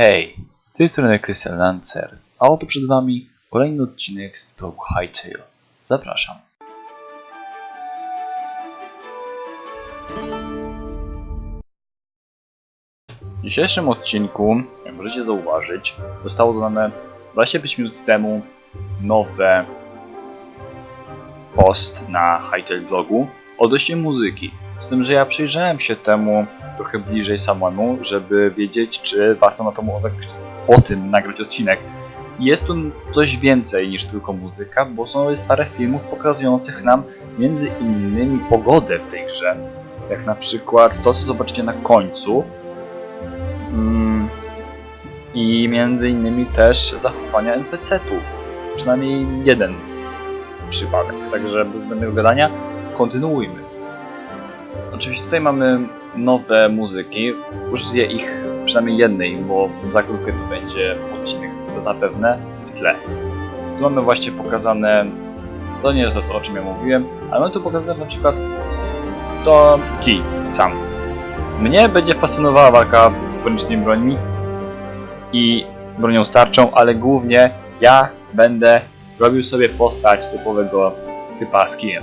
Hej, z tej strony Krystian Lancer, a oto przed Wami kolejny odcinek z blogu Hightail. Zapraszam. W dzisiejszym odcinku, jak możecie zauważyć, zostało dodane 25 minut temu nowe post na Hightail blogu odnośnie muzyki. Z tym, że ja przyjrzałem się temu trochę bliżej samemu, żeby wiedzieć, czy warto na to o tym nagrać odcinek. Jest tu coś więcej niż tylko muzyka, bo są jest parę filmów pokazujących nam między innymi pogodę w tej grze. Jak na przykład to, co zobaczycie na końcu. Mm, I między innymi też zachowania NPC-ów. Przynajmniej jeden przypadek. Także bez zbędnego gadania kontynuujmy. Oczywiście tutaj mamy nowe muzyki. Użyję ich przynajmniej jednej, bo za krótko to będzie odcinek zapewne w tle. Tu mamy właśnie pokazane, to nie jest to, o czym ja mówiłem, ale mamy tu pokazane na przykład to kij sam. Mnie będzie fascynowała walka z bronicznymi brońmi i bronią starczą, ale głównie ja będę robił sobie postać typowego typa z kijem.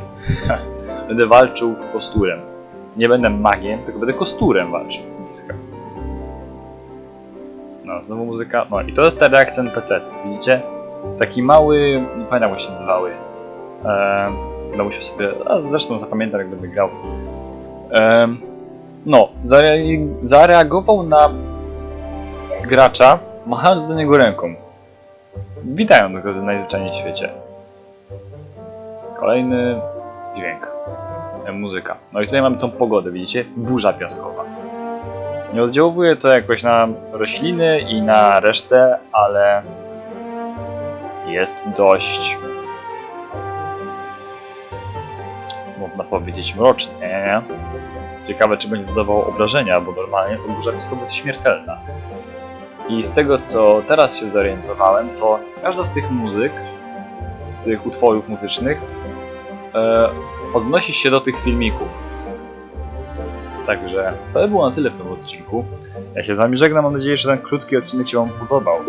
będę walczył kosturem. Nie będę magiem, tylko będę kosturem walczył z bliska. No, znowu muzyka. No i to jest ta reakcja NPC, widzicie? Taki mały, nie pamiętam jak się nazywały. Eee, no muszę sobie, a zresztą zapamiętam jak będę grał. Eee, no, zare, zareagował na gracza, machając do niego ręką. Witając go najzwyczajniej w świecie. Kolejny dźwięk. E, muzyka. No i tutaj mamy tą pogodę, widzicie? Burza piaskowa. Nie oddziałuje to jakoś na rośliny i na resztę, ale jest dość można powiedzieć mrocznie. nie? Ciekawe, czy będzie zadawało obrażenia, bo normalnie to burza piaskowa jest śmiertelna. I z tego, co teraz się zorientowałem, to każda z tych muzyk, z tych utworów muzycznych, e, odnosi się do tych filmików. Także to by było na tyle w tym odcinku. Ja się z wami żegnam, mam nadzieję, że ten krótki odcinek się wam podobał.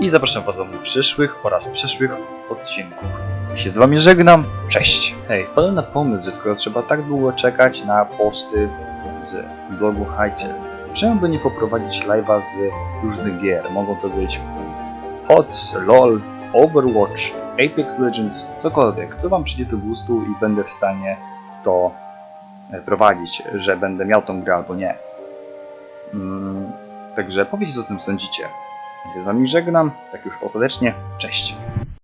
I zapraszam was do przyszłych oraz przyszłych odcinków. Ja się z wami żegnam, cześć! Hej, wpadłem na pomysł, że tylko trzeba tak długo czekać na posty z blogu Hightail. Czemu by nie poprowadzić live'a z różnych gier? Mogą to być HOTS, LOL, Overwatch, Apex Legends, cokolwiek, co wam przyjdzie do gustu i będę w stanie to e, prowadzić, że będę miał tą grę albo nie. Mm, także powiedzcie co o tym sądzicie. Ja z wami żegnam, tak już ostatecznie, cześć.